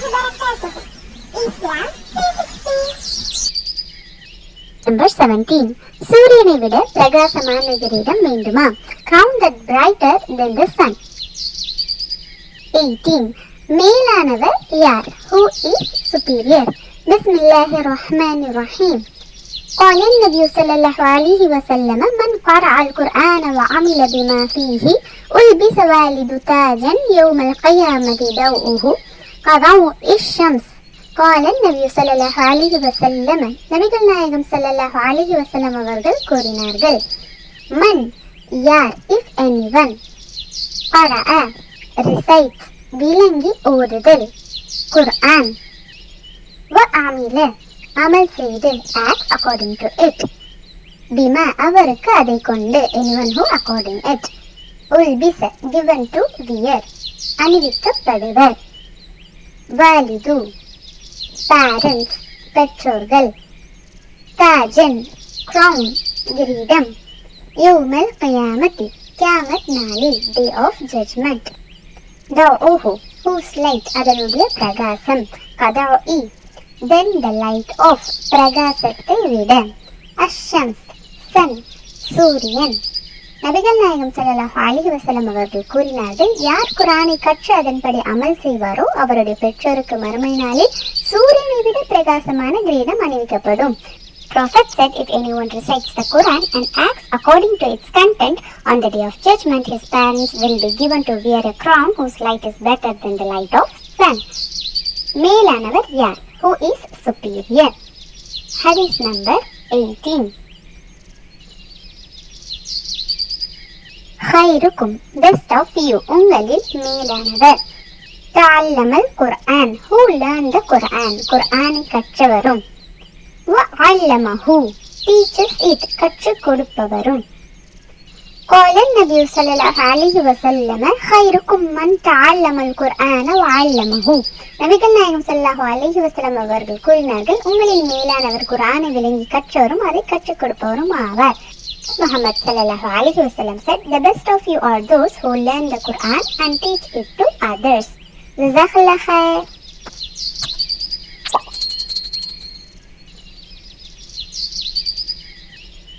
Islam 360. Number seventeen சூரியனை விட பிரகாசமான கிரீடம் வேண்டுமா count that brighter than the sun eighteen மேலானவர் யார் ஹூ இஸ் சுப்பீரியர் பிஸ்மில்லாஹி ரஹ்மான் ரஹீம் قال النبي صلى الله عليه وسلم من قرأ القرآن وعمل بما فيه ألبس والد تاجا يوم القيامة ضوءه கதாவு ஷம்ஸ். கால நபி சொல்லல்லாஹ் அலிஹி வசல்லம் நபிகள் நாயகம் சொல்லல்லாஹ் அலிஹி வசல்லம் அவர்கள் கூறினார்கள். மன் யார் இஃப் எனிவன். பரா ரிசைட் விளங்கி ஓதுதல் குர்ஆன். வ ஆமில. அமல் செய்து. Act according to it. பிமா அவருக்கு அதை கொண்டு. Anyone who according it. உல்பிச. Given to wear. அணிவிக்கப்படுவர். வாலிது பேரண்ட்ஸ் பெற்றோர்கள். தாஜன் க்ரௌன் கிரீடம். யௌமல் கயாமத்தி கியாமத் நாளில் டே ஆஃப் ஜட்ஜ்மெண்ட் த ஓஹோ ஹூஸ் லைட் அதனுடைய பிரகாசம். கதா இ தென் த லைட் ஆஃப் பிரகாசத்தை விட. அஷம்ஸ் சன் சூரியன். நபிகள் நாயகம் ஸல்லல்லாஹு அலைஹி வசலம் அவர்கள் கூறினார்கள் யார் குரானை கற்று அதன்படி அமல் செய்வாரோ அவருடைய பெற்றோருக்கு மறுமை நாளில் சூரியனை விட பிரகாசமான கிரீடம் அணிவிக்கப்படும் Prophet said if anyone recites the Quran and acts according to its content, on the day of judgment his parents will be given to wear a crown whose light is better than the light of sun. மேலானவர் யார் who is superior hadith number 18 خيركم best of you உங்களில் மேலானவர் تعلم القرآن who learned the Quran குர்ஆனை கற்றவரும் وعلمه teaches it கற்றுக் கொடுப்பவரும் قال النبي صلى الله عليه وسلم خيركم من تعلم القرآن وعلمه நபிகள் நாயகம் ஸல்லல்லாஹு அலைஹி வஸல்லம் அவர்கள் கூறினார்கள் உங்களில் மேலானவர் குர்ஆனை விளங்கி கற்றவரும் அதை கற்றுக் கொடுப்பவரும் ஆவார் Muhammad said, The best of you are those who learn the Quran and teach it to others. Jazakallah khair.